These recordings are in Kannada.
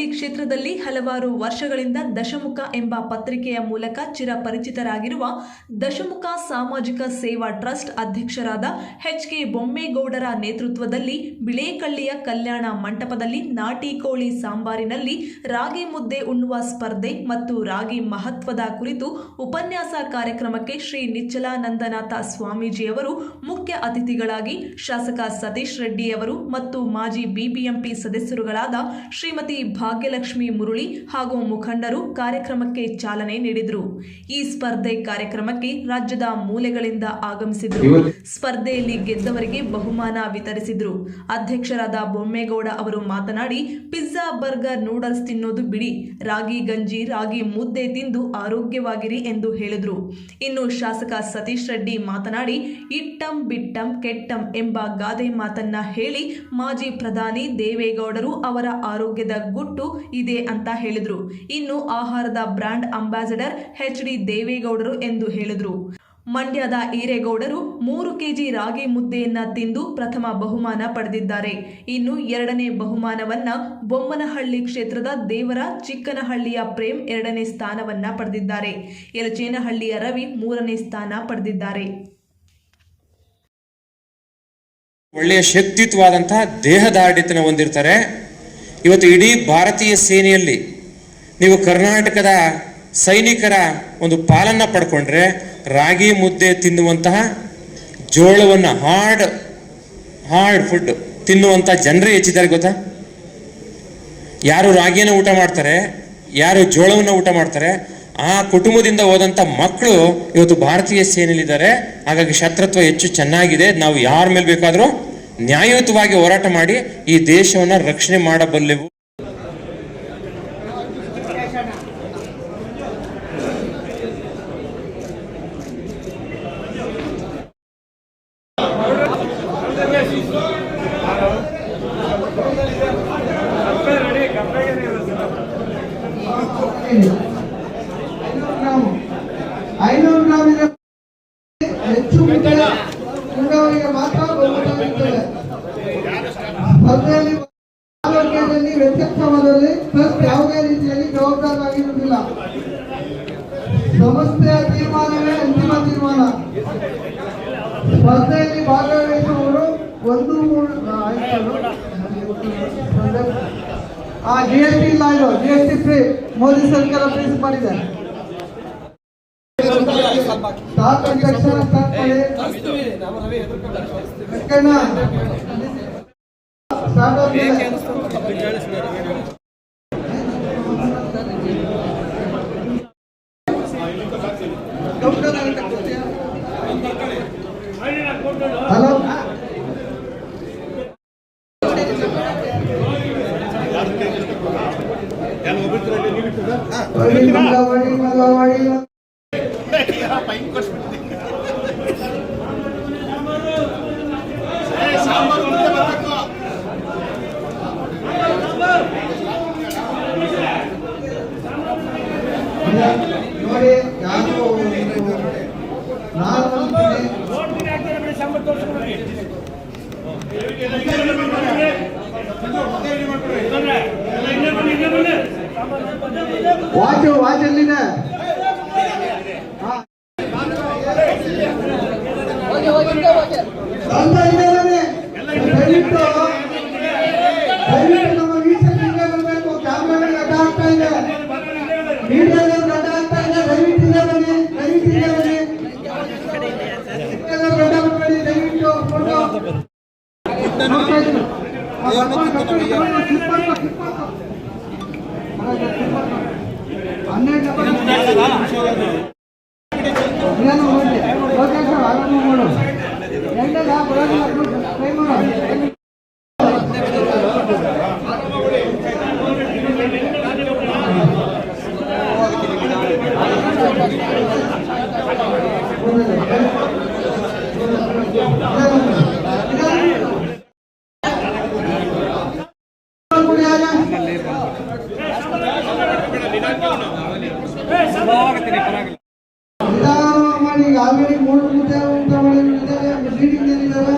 ಬೊಮ್ಮನಹಳ್ಳಿ ಕ್ಷೇತ್ರದಲ್ಲಿ ಹಲವಾರು ವರ್ಷಗಳಿಂದ ದಶಮುಖ ಎಂಬ ಪತ್ರಿಕೆಯ ಮೂಲಕ ಚಿರಪರಿಚಿತರಾಗಿರುವ ದಶಮುಖ ಸಾಮಾಜಿಕ ಸೇವಾ ಟ್ರಸ್ಟ್ ಅಧ್ಯಕ್ಷರಾದ ಎಚ್ ಕೆ ಬೊಮ್ಮೇಗೌಡರ ನೇತೃತ್ವದಲ್ಲಿ ಬಿಳೇಕಳ್ಳಿಯ ಕಲ್ಯಾಣ ಮಂಟಪದಲ್ಲಿ ನಾಟಿ ಕೋಳಿ ಸಾಂಬಾರಿನಲ್ಲಿ ರಾಗಿ ಮುದ್ದೆ ಉಣ್ಣುವ ಸ್ಪರ್ಧೆ ಮತ್ತು ರಾಗಿ ಮಹತ್ವದ ಕುರಿತು ಉಪನ್ಯಾಸ ಕಾರ್ಯಕ್ರಮಕ್ಕೆ ಶ್ರೀ ನಿಚ್ಚಲಾನಂದನಾಥ ಸ್ವಾಮೀಜಿಯವರು ಮುಖ್ಯ ಅತಿಥಿಗಳಾಗಿ ಶಾಸಕ ಸತೀಶ್ ರೆಡ್ಡಿಯವರು ಮತ್ತು ಮಾಜಿ ಬಿಬಿಎಂಪಿ ಸದಸ್ಯರುಗಳಾದ ಶ್ರೀಮತಿ ಭಾಗ್ಯಲಕ್ಷ್ಮಿ ಮುರುಳಿ ಹಾಗೂ ಮುಖಂಡರು ಕಾರ್ಯಕ್ರಮಕ್ಕೆ ಚಾಲನೆ ನೀಡಿದರು. ಈ ಸ್ಪರ್ಧೆ ಕಾರ್ಯಕ್ರಮಕ್ಕೆ ರಾಜ್ಯದ ಮೂಲೆಗಳಿಂದ ಆಗಮಿಸಿದರು. ಸ್ಪರ್ಧೆಯಲ್ಲಿ ಗೆದ್ದವರಿಗೆ ಬಹುಮಾನ ವಿತರಿಸಿದ್ರು. ಅಧ್ಯಕ್ಷರಾದ ಬೊಮ್ಮೇಗೌಡ ಅವರು ಮಾತನಾಡಿ ಪಿಜ್ಜಾ ಬರ್ಗರ್ ನೂಡಲ್ಸ್ ತಿನ್ನೋದು ಬಿಡಿ. ರಾಗಿ ಗಂಜಿ ರಾಗಿ ಮುದ್ದೆ ತಿಂದು ಆರೋಗ್ಯವಾಗಿರಿ ಎಂದು ಹೇಳಿದ್ರು. ಇನ್ನು ಶಾಸಕ ಸತೀಶ್ ರೆಡ್ಡಿ ಮಾತನಾಡಿ ಇಟ್ಟಂ ಬಿಟ್ಟಂ ಕೆಟ್ಟಂ ಎಂಬ ಗಾದೆ ಮಾತನ್ನ ಹೇಳಿ ಮಾಜಿ ಪ್ರಧಾನಿ ದೇವೇಗೌಡರು ಅವರ ಆರೋಗ್ಯದ ಗುಟ್ಟು ಇದೆ ಅಂತ ಹೇಳಿದ್ರು. ಇನ್ನು ಆಹಾರದ ಬ್ರಾಂಡ್ ಅಂಬಾಸಿಡರ್ ಎಚ್ ಡಿ ದೇವೇಗೌಡರು ಎಂದು ಹೇಳಿದ್ರು. ಮಂಡ್ಯದ ಈರೇಗೌಡರು ಮೂರು ಕೆಜಿ ರಾಗಿ ಮುದ್ದೆಯನ್ನ ತಿಂದು ಪ್ರಥಮ ಬಹುಮಾನ ಪಡೆದಿದ್ದಾರೆ. ಇನ್ನು ಎರಡನೇ ಬಹುಮಾನವನ್ನ ಬೊಮ್ಮನಹಳ್ಳಿ ಕ್ಷೇತ್ರದ ದೇವರ ಚಿಕ್ಕನಹಳ್ಳಿಯ ಪ್ರೇಮ್ ಎರಡನೇ ಸ್ಥಾನವನ್ನ ಪಡೆದಿದ್ದಾರೆ. ಯಲಚೇನಹಳ್ಳಿಯ ರವಿ ಮೂರನೇ ಸ್ಥಾನ ಪಡೆದಿದ್ದಾರೆ. ಒಳ್ಳೆಯ ಶಕ್ತಿಯುತವಾದಂತಹ ದೇಹದಾಢ್ಯತನ ಹೊಂದಿರ್ತಾರೆ. ಇವತ್ತು ಇಡೀ ಭಾರತೀಯ ಸೇನೆಯಲ್ಲಿ ನೀವು ಕರ್ನಾಟಕದ ಸೈನಿಕರ ಒಂದು ಪಾಲನ್ನ ಪಡ್ಕೊಂಡ್ರೆ ರಾಗಿ ಮುದ್ದೆ ತಿನ್ನುವಂತಹ ಜೋಳವನ್ನು ಹಾರ್ಡ್ ಹಾರ್ಡ್ ಫುಡ್ ತಿನ್ನುವಂಥ ಜನರೇ ಹೆಚ್ಚಿದ್ದಾರೆ ಗೊತ್ತಾ? ಯಾರು ರಾಗಿಯನ್ನು ಊಟ ಮಾಡ್ತಾರೆ, ಯಾರು ಜೋಳವನ್ನು ಊಟ ಮಾಡ್ತಾರೆ, ಆ ಕುಟುಂಬದಿಂದ ಹೋದಂಥ ಮಕ್ಕಳು ಇವತ್ತು ಭಾರತೀಯ ಸೇನೆಯಲ್ಲಿದ್ದಾರೆ. ಹಾಗಾಗಿ ಶತ್ರುತ್ವ ಹೆಚ್ಚು ಚೆನ್ನಾಗಿದೆ. ನಾವು ಯಾರ ಮೇಲೆ ಬೇಕಾದರೂ ನ್ಯಾಯಯುತವಾಗಿ ಹೋರಾಟ ಮಾಡಿ ಈ ದೇಶವನ್ನು ರಕ್ಷಣೆ ಮಾಡಬಲ್ಲೆವು ಗ್ರಾಮ್ ಐನೂರು ಗ್ರಾಮ್ ಇದೆ ಹೆಚ್ಚು ಮುದ್ದೆ ಉಂಡವರಿಗೆ ಮಾತ್ರ ಬಹುಮತ ಇರ್ತದೆ ಸ್ಪರ್ಧೆಯಲ್ಲಿ ವ್ಯತ್ಯಾಸವಾದಲ್ಲಿ ಟ್ರಸ್ಟ್ ಯಾವುದೇ ರೀತಿಯಲ್ಲಿ ಜವಾಬ್ದಾರರಾಗಿರುವುದಿಲ್ಲ ಸಂಸ್ಥೆಯ ತೀರ್ಮಾನವೇ ಅಂತಿಮ ತೀರ್ಮಾನ. ಸ್ಪರ್ಧೆಯಲ್ಲಿ ಭಾಗವಹಿಸುವವರು ಒಂದು ಮೂರು ಆ, ಜಿ ಎಸ್ ಟಿ ಇಲ್ಲ ಇದು. G S T free Modi ಸರ್ಕಾರ ಫ್ರೀಸ್ ಮಾಡಿದೆ. ಅಂದ ತಕ್ಷಣ ಸ್ಟಾರ್ಟ್ ಮಾಡಿ. ಓಕೆನಾ? ಸ್ಟಾರ್ಟ್ ಆದ್ಮೇಲೆ. ಹನ್ನೆರಡು ಹನ್ನೆರಡು ಹಾವೇರಿ ಮೂರು ಮುದ್ದೆ ಊಟ ಮೀಟಿಂಗ್ ಇದ್ದಾರೆ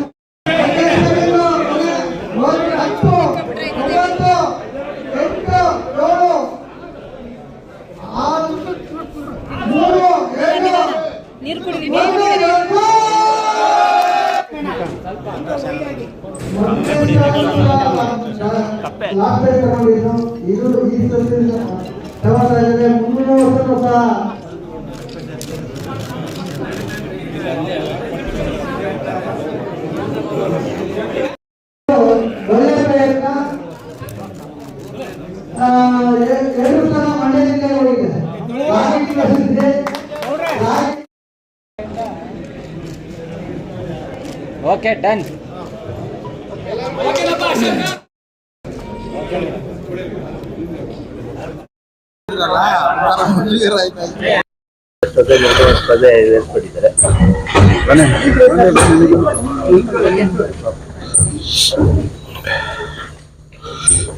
ಮತ್ತೆ ಸಭೆಯನ್ನು ಒಂದು ಹತ್ತು ಒಂಬತ್ತು ಎಂಟು ಏಳು ಆರು ಮೂರು ಎರಡು ಒಂದು ಎರಡು ಇದು ಈ ಮುನ್ನೂರು ವರ್ಷ ಒಳ್ಳೆಯ ಪ್ರಯತ್ನ ಆ, ಎ-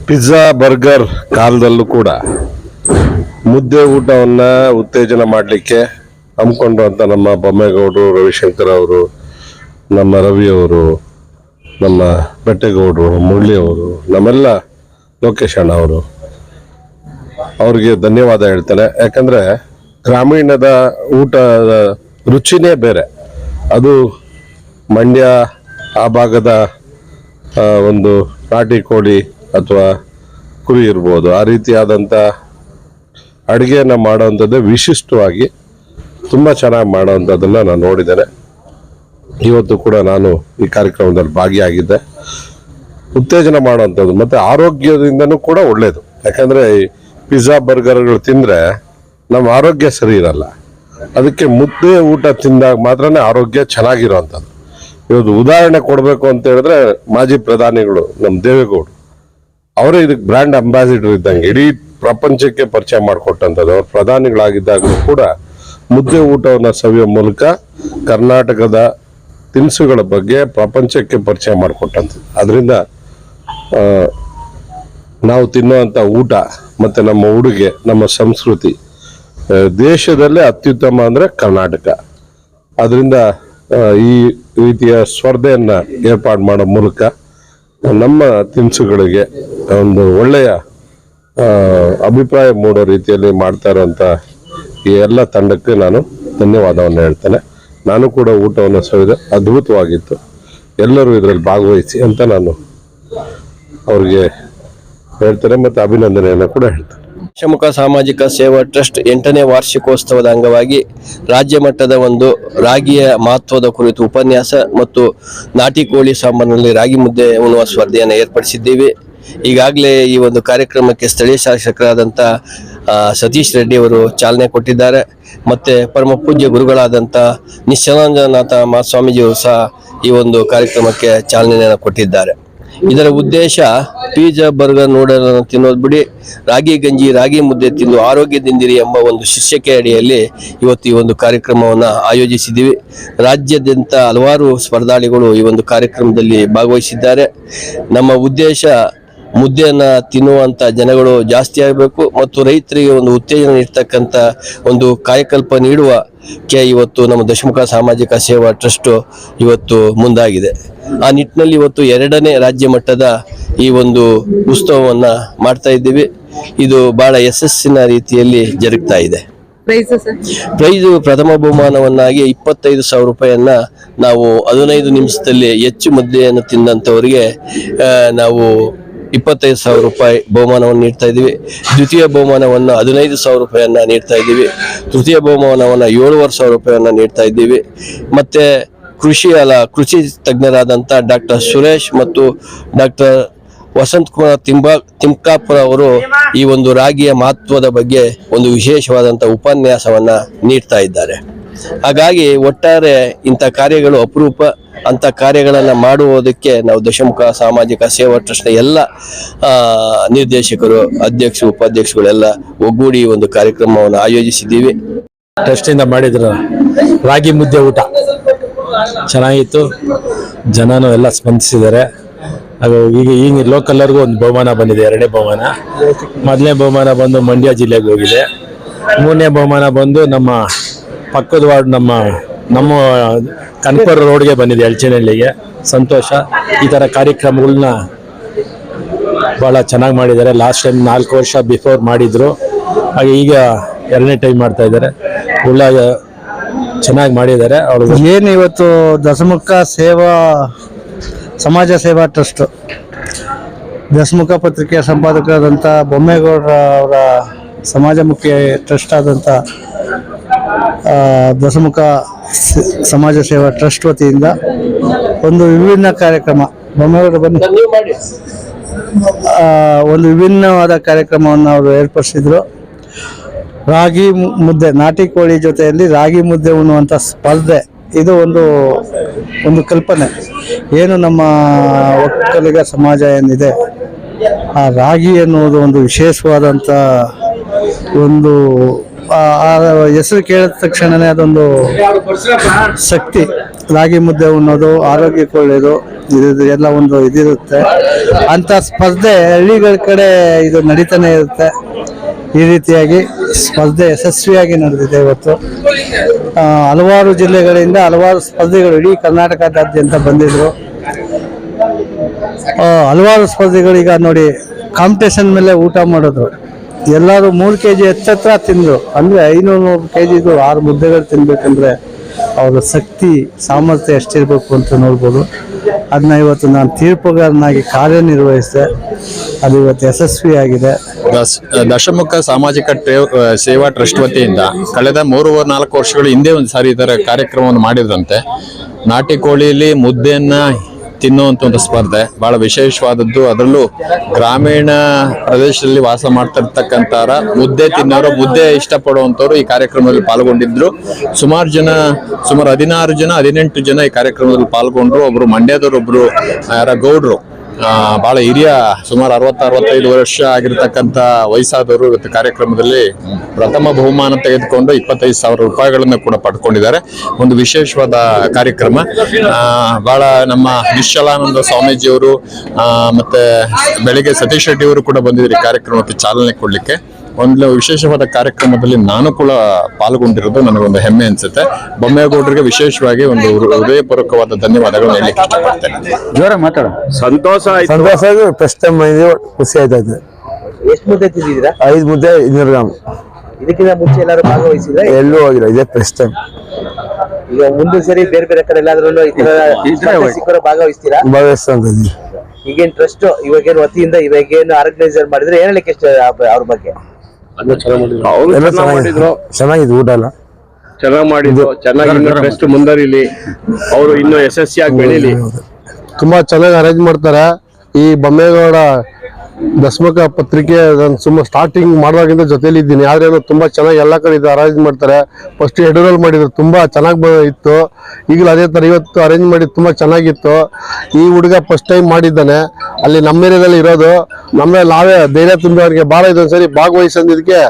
ಪಿಜ್ಜಾ, ಬರ್ಗರ್ ಕಾಲದಲ್ಲೂ ಕೂಡ ಮುದ್ದೆ ಊಟವನ್ನ ಉತ್ತೇಜನ ಮಾಡಲಿಕ್ಕೆ ಹಮ್ಮಿಕೊಂಡ್ರಂತ ನಮ್ಮ ಬೊಮ್ಮೇಗೌಡರು, ರವಿಶಂಕರ್ ಅವರು, ನಮ್ಮ ರವಿ ಅವರು, ನಮ್ಮ ಬೆಟ್ಟೇಗೌಡರು ಮುರಳಿ ಅವರು, ನಮ್ಮೆಲ್ಲ ಲೋಕೇಶ್ ಅಣ್ಣ ಅವರು. ಅವ್ರಿಗೆ ಧನ್ಯವಾದ ಹೇಳ್ತೇನೆ. ಯಾಕಂದ್ರೆ ಗ್ರಾಮೀಣದ ಊಟದ ರುಚಿನೇ ಬೇರೆ. ಅದು ಮಂಡ್ಯ, ಆ ಭಾಗದ ಒಂದು ನಾಟಿ ಕೋಳಿ ಅಥವಾ ಕುರಿ ಇರ್ಬೋದು. ಆ ರೀತಿಯಾದಂಥ ಅಡುಗೆಯನ್ನು ಮಾಡೋವಂಥದ್ದೇ ವಿಶಿಷ್ಟವಾಗಿ ತುಂಬ ಚೆನ್ನಾಗಿ ಮಾಡೋವಂಥದ್ದನ್ನು ನಾನು ನೋಡಿದ್ದೇನೆ. ಇವತ್ತು ಕೂಡ ನಾನು ಈ ಕಾರ್ಯಕ್ರಮದಲ್ಲಿ ಭಾಗಿಯಾಗಿದ್ದೆ. ಉತ್ತೇಜನ ಮಾಡುವಂಥದ್ದು, ಮತ್ತು ಆರೋಗ್ಯದಿಂದನೂ ಕೂಡ ಒಳ್ಳೆಯದು ಯಾಕಂದರೆ ಪಿಜ್ಜಾ ಬರ್ಗರ್ಗಳು ತಿಂದರೆ ನಮ್ಮ ಆರೋಗ್ಯ ಸರಿ ಇರಲ್ಲ. ಅದಕ್ಕೆ ಮುದ್ದೆ ಊಟ ತಿಂದಾಗ ಮಾತ್ರನೇ ಆರೋಗ್ಯ ಚೆನ್ನಾಗಿರೋವಂಥದ್ದು ಇವತ್ತು ಉದಾಹರಣೆ ಕೊಡಬೇಕು ಅಂತ ಹೇಳಿದ್ರೆ ಮಾಜಿ ಪ್ರಧಾನಿಗಳು ನಮ್ಮ ದೇವೇಗೌಡರು. ಅವರೇ ಇದಕ್ಕೆ ಬ್ರ್ಯಾಂಡ್ ಅಂಬಾಸಿಡರ್ ಇದ್ದಂಗೆ, ಇಡೀ ಪ್ರಪಂಚಕ್ಕೆ ಪರಿಚಯ ಮಾಡಿಕೊಟ್ಟಂಥದ್ದು. ಅವ್ರು ಪ್ರಧಾನಿಗಳಾಗಿದ್ದಾಗಲೂ ಕೂಡ ಮುದ್ದೆ ಊಟವನ್ನು ಸವಿಯೋ ಮೂಲಕ ಕರ್ನಾಟಕದ ತಿನಿಸುಗಳ ಬಗ್ಗೆ ಪ್ರಪಂಚಕ್ಕೆ ಪರಿಚಯ ಮಾಡಿಕೊಟ್ಟಂಥದ್ದು. ಅದರಿಂದ ನಾವು ತಿನ್ನುವಂಥ ಊಟ, ಮತ್ತು ನಮ್ಮ ಉಡುಗೆ, ನಮ್ಮ ಸಂಸ್ಕೃತಿ ದೇಶದಲ್ಲೇ ಅತ್ಯುತ್ತಮ ಅಂದರೆ ಕರ್ನಾಟಕ. ಅದರಿಂದ ಈ ರೀತಿಯ ಸ್ಪರ್ಧೆಯನ್ನು ಏರ್ಪಾಡು ಮಾಡೋ ಮೂಲಕ ನಮ್ಮ ತಿನಿಸುಗಳಿಗೆ ಒಂದು ಒಳ್ಳೆಯ ಅಭಿಪ್ರಾಯ ಮೂಡೋ ರೀತಿಯಲ್ಲಿ ಮಾಡ್ತಾ ಇರುವಂಥ ಈ ಎಲ್ಲ ತಂಡಕ್ಕೆ ನಾನು ಧನ್ಯವಾದವನ್ನು ಹೇಳ್ತೇನೆ. ನಾನು ಕೂಡ ಊಟವನ್ನು ಸವಿದೆ ಅದ್ಭುತವಾಗಿತ್ತು. ಎಲ್ಲರೂ ಇದರಲ್ಲಿ ಭಾಗವಹಿಸಿ ಅಂತ ನಾನು ಅವ್ರಿಗೆ ಹೇಳ್ತೇನೆ ಮತ್ತು ಅಭಿನಂದನೆಯನ್ನು ಕೂಡ ಹೇಳ್ತಾರೆ. ಶಮುಖ ಸಾಮಾಜಿಕ ಸೇವಾ ಟ್ರಸ್ಟ್ ಎಂಟನೇ ವಾರ್ಷಿಕೋತ್ಸವದ ಅಂಗವಾಗಿ ರಾಜ್ಯ ಮಟ್ಟದ ಒಂದು ರಾಗಿಯ ಮಹತ್ವದ ಕುರಿತು ಉಪನ್ಯಾಸ ಮತ್ತು ನಾಟಿ ಕೋಳಿ ಸಾಂಬಾರಿನಲ್ಲಿ ರಾಗಿ ಮುದ್ದೆ ಉಣ್ಣುವ ಸ್ಪರ್ಧೆಯನ್ನು ಏರ್ಪಡಿಸಿದ್ದೇವೆ. ಈಗಾಗಲೇ ಈ ಒಂದು ಕಾರ್ಯಕ್ರಮಕ್ಕೆ ಸ್ಥಳೀಯ ಶಾಸಕರಾದಂಥ ಸತೀಶ್ ರೆಡ್ಡಿ ಅವರು ಚಾಲನೆ ಕೊಟ್ಟಿದ್ದಾರೆ. ಮತ್ತು ಪರಮ ಪೂಜ್ಯ ಗುರುಗಳಾದಂಥ ನಿಶ್ಚಲಾಂಜನಾಥ ಮಹಾಸ್ವಾಮೀಜಿಯವರು ಸಹ ಈ ಒಂದು ಕಾರ್ಯಕ್ರಮಕ್ಕೆ ಚಾಲನೆಯನ್ನು ಕೊಟ್ಟಿದ್ದಾರೆ. ಇದರ ಉದ್ದೇಶ ಪೀಜಾ, ಬರ್ಗರ್ ನೂಡಲ್ ತಿನ್ನೋದು ಬಿಡಿ. ರಾಗಿ ಗಂಜಿ, ರಾಗಿ ಮುದ್ದೆ ತಿಂದು ಆರೋಗ್ಯದಿಂದಿರಿ ಎಂಬ ಒಂದು ಶಿಷ್ಯಕೆಯ ಅಡಿಯಲ್ಲಿ ಇವತ್ತು ಈ ಒಂದು ಕಾರ್ಯಕ್ರಮವನ್ನು ಆಯೋಜಿಸಿದ್ದೀವಿ. ರಾಜ್ಯಾದ್ಯಂತ ಹಲವಾರು ಸ್ಪರ್ಧಾಳಿಗಳು ಈ ಒಂದು ಕಾರ್ಯಕ್ರಮದಲ್ಲಿ ಭಾಗವಹಿಸಿದ್ದಾರೆ. ನಮ್ಮ ಉದ್ದೇಶ ಮುದ್ದೆಯನ್ನು ತಿನ್ನುವಂಥ ಜನಗಳು ಜಾಸ್ತಿ ಆಗಬೇಕು ಮತ್ತು ರೈತರಿಗೆ ಒಂದು ಉತ್ತೇಜನ ನೀಡ್ತಕ್ಕಂಥ ಒಂದು ಕಾಯಕಲ್ಪ ನೀಡುವ ಕೆ ಇವತ್ತು ನಮ್ಮ ದಶಮುಖ ಸಾಮಾಜಿಕ ಸೇವಾ ಟ್ರಸ್ಟ್ ಇವತ್ತು ಮುಂದಾಗಿದೆ. ಆ ನಿಟ್ಟಿನಲ್ಲಿ ಇವತ್ತು ಎರಡನೇ ರಾಜ್ಯ ಮಟ್ಟದ ಈ ಒಂದು ಉತ್ಸವವನ್ನು ಮಾಡ್ತಾ ಇದ್ದೀವಿ. ಇದು ಬಹಳ ಯಶಸ್ಸಿನ ರೀತಿಯಲ್ಲಿ ಜರುಗ್ತಾ ಇದೆ. ಪ್ರೈಸು ಪ್ರಥಮ ಬಹುಮಾನವನ್ನಾಗಿ ಇಪ್ಪತ್ತೈದು ಸಾವಿರ ರೂಪಾಯಿಯನ್ನ ನಾವು ಹದಿನೈದು ನಿಮಿಷದಲ್ಲಿ ಹೆಚ್ಚು ಮುದ್ದೆಯನ್ನು ತಿಂದಂಥವರಿಗೆ ನಾವು ಇಪ್ಪತ್ತೈದು ಸಾವಿರ ರೂಪಾಯಿ ಬಹುಮಾನವನ್ನು ನೀಡ್ತಾ ಇದ್ದೀವಿ. ದ್ವಿತೀಯ ಬಹುಮಾನವನ್ನು ಹದಿನೈದು ಸಾವಿರ ರೂಪಾಯಿಯನ್ನು ನೀಡ್ತಾ ಇದ್ದೀವಿ. ತೃತೀಯ ಬಹುಮಾನವನ್ನು ಏಳುವರೆ ಸಾವಿರ ರೂಪಾಯಿಯನ್ನು ನೀಡ್ತಾ ಇದ್ದೀವಿ. ಮತ್ತು ಕೃಷಿ ಅಲ್ಲ, ಕೃಷಿ ತಜ್ಞರಾದಂಥ ಡಾಕ್ಟರ್ ಸುರೇಶ್ ಮತ್ತು ಡಾಕ್ಟರ್ ವಸಂತ್ ಕುಮಾರ್ ತಿಂಬಾ, ತಿಮ್ಕಾಪುರ ಅವರು ಈ ಒಂದು ರಾಗಿಯ ಮಹತ್ವದ ಬಗ್ಗೆ ಒಂದು ವಿಶೇಷವಾದಂಥ ಉಪನ್ಯಾಸವನ್ನು ನೀಡ್ತಾ ಇದ್ದಾರೆ. ಹಾಗಾಗಿ ಒಟ್ಟಾರೆ ಇಂಥ ಕಾರ್ಯಗಳು ಅಪರೂಪ ಅಂತ ಕಾರ್ಯಗಳನ್ನು ಮಾಡುವುದಕ್ಕೆ ನಾವು ದಶಮುಖ ಸಾಮಾಜಿಕ ಸೇವಾ ಟ್ರಸ್ಟ್ನ ಎಲ್ಲ ನಿರ್ದೇಶಕರು, ಅಧ್ಯಕ್ಷರು ಉಪಾಧ್ಯಕ್ಷಗಳೆಲ್ಲ ಒಗ್ಗೂಡಿ ಒಂದು ಕಾರ್ಯಕ್ರಮವನ್ನು ಆಯೋಜಿಸಿದ್ದೀವಿ. ಟ್ರಸ್ಟಿಂದ ಮಾಡಿದ್ರು ರಾಗಿ ಮುದ್ದೆ ಊಟ. ಚೆನ್ನಾಗಿತ್ತು. ಜನನೂ ಎಲ್ಲ ಸ್ಪಂದಿಸಿದ್ದಾರೆ. ಅದು ಈಗ ಈಗ ಲೋಕಲ್ವರೆಗೂ ಒಂದು ಬಹುಮಾನ ಬಂದಿದೆ, ಎರಡನೇ ಬಹುಮಾನ. ಮೊದಲನೇ ಬಹುಮಾನ ಬಂದು ಮಂಡ್ಯ ಜಿಲ್ಲೆಗೆ ಹೋಗಿದೆ. ಮೂರನೇ ಬಹುಮಾನ ಬಂದು ನಮ್ಮ ಪಕ್ಕದ ವಾರ್ಡ್ ನಮ್ಮ ನಮ್ಮ ಕನಕಪುರ ರೋಡ್ಗೆ ಬಂದಿದೆ ಎಲ್ಚಿನಹಳ್ಳಿಗೆ ಸಂತೋಷ. ಈ ಥರ ಕಾರ್ಯಕ್ರಮಗಳನ್ನ ಭಾಳ ಚೆನ್ನಾಗಿ ಮಾಡಿದ್ದಾರೆ. ಲಾಸ್ಟ್ ಟೈಮ್ ನಾಲ್ಕು ವರ್ಷ ಬಿಫೋರ್ ಮಾಡಿದ್ರು. ಹಾಗೆ ಈಗ ಎರಡನೇ ಟೈಮ್ ಮಾಡ್ತಾ ಇದ್ದಾರೆ. ಒಳ್ಳೆ, ಚೆನ್ನಾಗಿ ಮಾಡಿದ್ದಾರೆ ಅವರು. ಏನು ಇವತ್ತು ದಶಮುಖ ಸೇವಾ, ಸಮಾಜ ಸೇವಾ ಟ್ರಸ್ಟ್? ದಶಮುಖ ಪತ್ರಿಕೆಯ ಸಂಪಾದಕರಾದಂಥ ಬೊಮ್ಮೇಗೌಡರ ಅವರ ಸಮಾಜಮುಖಿ ಟ್ರಸ್ಟ್ ಆದಂಥ ದಶಮುಖ ಸಮಾಜ ಸೇವಾ ಟ್ರಸ್ಟ್ ವತಿಯಿಂದ ಒಂದು ವಿಭಿನ್ನ ಕಾರ್ಯಕ್ರಮ ಬೊಮ್ಮೇಗೌಡ ಬನ್ನಿ. ಒಂದು ವಿಭಿನ್ನವಾದ ಕಾರ್ಯಕ್ರಮವನ್ನು ಅವರು ಏರ್ಪಡಿಸಿದ್ರು. ರಾಗಿ ಮುದ್ದೆ ನಾಟಿ ಕೋಳಿ ಜೊತೆಯಲ್ಲಿ ರಾಗಿ ಮುದ್ದೆ ಉಣ್ಣುವಂಥ ಸ್ಪರ್ಧೆ ಇದು ಒಂದು ಒಂದು ಕಲ್ಪನೆ. ಏನು ನಮ್ಮ ಒಕ್ಕಲಿಗ ಸಮಾಜ ಏನಿದೆ ಆ ರಾಗಿ ಎನ್ನುವುದು ಒಂದು ವಿಶೇಷವಾದಂಥ ಒಂದು ಹೆಸರು ಕೇಳಿದ ತಕ್ಷಣನೇ ಅದೊಂದು ಶಕ್ತಿ, ರಾಗಿ ಮುದ್ದೆ ಉಣ್ಣೋದು, ಆರೋಗ್ಯಕ್ಕೆ ಒಳ್ಳೆಯದು ಇದು ಎಲ್ಲ ಒಂದು ಇದಿರುತ್ತೆ. ಅಂಥ ಸ್ಪರ್ಧೆ ಹಳ್ಳಿಗಳ ಕಡೆ ಇದು ನಡೀತಾನೆ ಇರುತ್ತೆ. ಈ ರೀತಿಯಾಗಿ ಸ್ಪರ್ಧೆ ಯಶಸ್ವಿಯಾಗಿ ನಡೆದಿದೆ ಇವತ್ತು. ಹಲವಾರು ಜಿಲ್ಲೆಗಳಿಂದ ಹಲವಾರು ಸ್ಪರ್ಧೆಗಳು ಇಡೀ ಕರ್ನಾಟಕದಾದ್ಯಂತ ಬಂದಿದ್ರು. ಹಲವಾರು ಸ್ಪರ್ಧೆಗಳು ಈಗ ನೋಡಿ ಕಾಂಪಿಟೇಷನ್ ಮೇಲೆ ಊಟ ಮಾಡೋದು ಎಲ್ಲರೂ ಮೂರು ಕೆ ಜಿ ಹೆಚ್ಚತ್ರ ತಿಂದರು. ಅಂದರೆ ಐನೂರು ಕೆ ಜಿದು ಆರು ಮುದ್ದೆಗಳು ತಿನ್ಬೇಕಂದ್ರೆ ಅವರ ಶಕ್ತಿ, ಸಾಮರ್ಥ್ಯ ಎಷ್ಟಿರಬೇಕು ಅಂತ ನೋಡ್ಬೋದು. ಅದನ್ನ ಇವತ್ತು ನಾನು ತೀರ್ಪುಗಾರನಾಗಿ ಕಾರ್ಯನಿರ್ವಹಿಸಿದೆ. ಅದು ಇವತ್ತು ಯಶಸ್ವಿಯಾಗಿದೆ. ದಶಮುಖ ಸಾಮಾಜಿಕ ಸೇವಾ ಟ್ರಸ್ಟ್ ವತಿಯಿಂದ ಕಳೆದ ಮೂರುವರೆ, ನಾಲ್ಕು ವರ್ಷಗಳ ಹಿಂದೆ ಒಂದು ಸಾರಿ ಇದರ ಕಾರ್ಯಕ್ರಮವನ್ನು ಮಾಡಿದ್ರಂತೆ. ನಾಟಿ ಕೋಳಿಯಲ್ಲಿ ಮುದ್ದೆಯನ್ನ ತಿನ್ನುವಂತ ಒಂದು ಸ್ಪರ್ಧೆ. ಬಹಳ ವಿಶೇಷವಾದದ್ದು. ಅದರಲ್ಲೂ ಗ್ರಾಮೀಣ ಪ್ರದೇಶದಲ್ಲಿ ವಾಸ ಮಾಡ್ತಿರ್ತಕ್ಕಂಥವ್ರ ಮುದ್ದೆ ತಿನ್ನೋರು, ಮುದ್ದೆ ಇಷ್ಟಪಡುವಂಥವ್ರು ಈ ಕಾರ್ಯಕ್ರಮದಲ್ಲಿ ಪಾಲ್ಗೊಂಡಿದ್ರು. ಸುಮಾರು ಜನ, ಸುಮಾರು ಹದಿನಾರು ಜನ, ಹದಿನೆಂಟು ಜನ ಈ ಕಾರ್ಯಕ್ರಮದಲ್ಲಿ ಪಾಲ್ಗೊಂಡ್ರು. ಒಬ್ರು ಮಂಡ್ಯದವ್ರು, ಒಬ್ರು ಯಾರ ಗೌಡ್ರು. ಬಹಳ ಹಿರಿಯ, ಸುಮಾರು ಅರವತ್ತು ಅರವತ್ತೈದು ವರ್ಷ ಆಗಿರ್ತಕ್ಕಂಥ ವಯಸ್ಸಾದವರು ಇವತ್ತು ಕಾರ್ಯಕ್ರಮದಲ್ಲಿ ಪ್ರಥಮ ಬಹುಮಾನ ತೆಗೆದುಕೊಂಡು ಇಪ್ಪತ್ತೈದು ಸಾವಿರ ರೂಪಾಯಿಗಳನ್ನು ಕೂಡ ಪಡ್ಕೊಂಡಿದ್ದಾರೆ. ಒಂದು ವಿಶೇಷವಾದ ಕಾರ್ಯಕ್ರಮ. ಬಹಳ ನಮ್ಮ ನಿಶ್ಚಲಾನಂದ ಸ್ವಾಮೀಜಿಯವರು ಮತ್ತೆ ಬೆಳಿಗ್ಗೆ ಸತೀಶ್ ರೆಡ್ಡಿ ಕೂಡ ಬಂದಿದ್ರಿ ಈ ಕಾರ್ಯಕ್ರಮಕ್ಕೆ ಚಾಲನೆ ಕೊಡ್ಲಿಕ್ಕೆ. ಒಂದು ವಿಶೇಷವಾದ ಕಾರ್ಯಕ್ರಮದಲ್ಲಿ ನಾನು ಕೂಡ ಪಾಲ್ಗೊಂಡಿರೋದು ನನಗೊಂದು ಹೆಮ್ಮೆ ಅನ್ಸುತ್ತೆ. ಬೊಮ್ಮೇಗೌಡರಿಗೆ ವಿಶೇಷವಾಗಿ ಒಂದು ಹೃದಯಪೂರ್ವಕವಾದ ಧನ್ಯವಾದಗಳನ್ನು ಹೇಳಲಿಕ್ಕೆ ಇಷ್ಟಪಡ್ತೇನೆ. ಜೋರ ಮಾತಾಡ. ಸಂತೋಷ ಸಂತೋಷ ಫಸ್ಟ್ ಟೈಮ್ ಖುಷಿ ಆಯ್ತಾಯ್ತು ಎಷ್ಟು ಮುದ್ದೆ ತಿಂದಿದ್ದೀರಾ? ಐದು ಮುದ್ದೆ ಇನ್ನೂರು ಗ್ರಾಮ್. ಇದಕ್ಕಿಂತ ಮುಂಚೆ ಎಲ್ಲರೂ ಭಾಗವಹಿಸಿದ್ರೆ? ಎಲ್ಲೂ ಹೋಗಿಲ್ಲ ಇದೇ ಫಸ್ಟ್ ಟೈಮ್ ಈಗ ಮುಂದೆ ಸರಿ ಬೇರೆ ಬೇರೆ ಕಡೆ ಎಲ್ಲಾದ್ರೂ ಸ್ಪರ್ಧೆ ಭಾಗವಹಿಸ್ತೀರಾ? ಭಾಗವಹಿಸ್ತಾ ಇದ್ದೀವಿ. ಈಗೇನ್ ಟ್ರಸ್ಟ್ ಇವಾಗೇನು ವತಿಯಿಂದ ಇವಾಗೇನು ಆರ್ಗನೈಸರ್ ಮಾಡಿದ್ರೆ ಏನ್ ಹೇಳಕ್ಕೆ ಅವ್ರ ಬಗ್ಗೆ? ಎಲ್ಲ ಊಟ ಎಲ್ಲ. ಚೆನ್ನಾಗಿ ಮಾಡಿದ್ದು ಚೆನ್ನಾಗಿ ಬೆಸ್ಟ್ ಮುಂದರಿಲಿ. ಅವರು ಇನ್ನೂ ಯಶಸ್ವಿಯಾಗಿ ಬೆಳೀಲಿ. ತುಂಬಾ ಚೆನ್ನಾಗಿ ಅರೇಂಜ್ ಮಾಡ್ತಾರೆ. ಈ ಬೊಮ್ಮೇಗೌಡ ದಶಮಕ ಪತ್ರಿಕೆ ನಾನು ಸುಮ್ಮ ಸ್ಟಾರ್ಟಿಂಗ್ ಮಾಡುವಾಗಿಂದ ಜೊತೆಲಿ ಇದ್ದೀನಿ. ಆದ್ರೆ ತುಂಬಾ ಚೆನ್ನಾಗಿ ಎಲ್ಲಾ ಕಡೆ ಇದು ಅರೇಂಜ್ ಮಾಡ್ತಾರೆ. ಫಸ್ಟ್ ಎಡರಲ್ ಮಾಡಿದ್ರು. ತುಂಬಾ ಚೆನ್ನಾಗಿ ಇತ್ತು. ಈಗಲೂ ಅದೇ ತರ ಇವತ್ತು ಅರೇಂಜ್ ಮಾಡಿದ್ದು ತುಂಬಾ ಚೆನ್ನಾಗಿತ್ತು. ಈ ಹುಡುಗ ಫಸ್ಟ್ ಟೈಮ್ ಮಾಡಿದ್ದಾನೆ. ಅಲ್ಲಿ ನಮ್ಮ ಏರಿಯಾದಲ್ಲಿ ಇರೋದು ನಮ್ಮ ನಾವೇ ಧೈರ್ಯ ತುಂಬಿದವರಿಗೆ ಭಾಳ ಇದೊಂದ್ಸರಿ ಭಾಗವಹಿಸೋದಕ್ಕೆ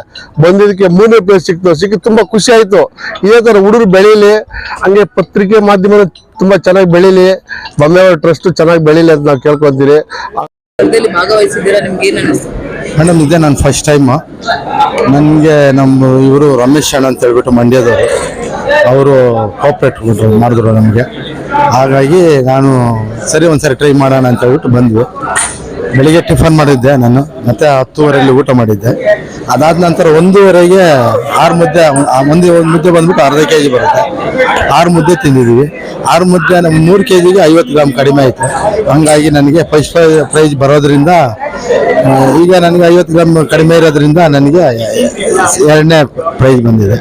ಬಂದಿದ್ದಕ್ಕೆ ಮೂರನೇ ಪ್ಲೇಸ್ ಸಿಕ್ತು. ಸಿಕ್ಕಿ ತುಂಬಾ ಖುಷಿ ಆಯ್ತು. ಇದೇ ಥರ ಹುಡುಗರು ಬೆಳೀಲಿ. ಹಂಗೆ ಪತ್ರಿಕೆ ಮಾಧ್ಯಮ ತುಂಬಾ ಚೆನ್ನಾಗಿ ಬೆಳೀಲಿ. ಬೊಮ್ಮೆಯವ್ರ ಟ್ರಸ್ಟ್ ಚೆನ್ನಾಗಿ ಬೆಳೀಲಿ ಅಂತ ನಾವು ಕೇಳ್ಕೊಂತೀರಿ. ಭಾಗವಹಿಸಿದ್ದೀರಾ? ನಿಮ್ಗೆ ಏನು ಅನಿಸ್ತು? ಮೇಡಮ್ ಇದೇ ನಾನು ಫಸ್ಟ್ ಟೈಮ್ ನನಗೆ ನಮ್ಮ ಇವರು ರಮೇಶ್ ಅಣ್ಣ ಅಂತ ಹೇಳ್ಬಿಟ್ಟು ಮಂಡ್ಯದವರು. ಅವರು ಕೋಪ್ರೇಟ್ ಮಾಡಿದ್ರು ನಮಗೆ. ಹಾಗಾಗಿ ನಾನು ಸರಿ ಒಂದ್ಸರಿ ಟ್ರೈ ಮಾಡೋಣ ಅಂತ ಹೇಳ್ಬಿಟ್ಟು ಬಂದ್ವಿ. ಬೆಳಿಗ್ಗೆ ಟಿಫನ್ ಮಾಡಿದ್ದೆ ನಾನು, ಮತ್ತೆ ಹತ್ತುವರೆಯಲ್ಲಿ ಊಟ ಮಾಡಿದ್ದೆ. ಅದಾದ ನಂತರ ಒಂದೂವರೆಗೆ ಆರು ಮುದ್ದೆ ಮುಂದೆ ಒಂದು ಮುದ್ದೆ ಬಂದ್ಬಿಟ್ಟು ಅರ್ಧ ಕೆ ಜಿ ಬರುತ್ತೆ. ಆರು ಮುದ್ದೆ ತಿಂದಿದ್ದೀವಿ. ಆರು ಮುದ್ದೆ ನಮ್ಮ ಮೂರು ಕೆ ಜಿಗೆ ಐವತ್ತು ಗ್ರಾಮ್ ಕಡಿಮೆ ಆಯಿತು. ಹಂಗಾಗಿ ನನಗೆ ಫಸ್ಟ್ ಪ್ರೈಸ್ ಬರೋದ್ರಿಂದ ಈಗ ನನಗೆ ಐವತ್ತು ಗ್ರಾಮ್ ಕಡಿಮೆ ಇರೋದ್ರಿಂದ ನನಗೆ ಎರಡನೇ ಪ್ರೈಸ್ ಬಂದಿದೆ.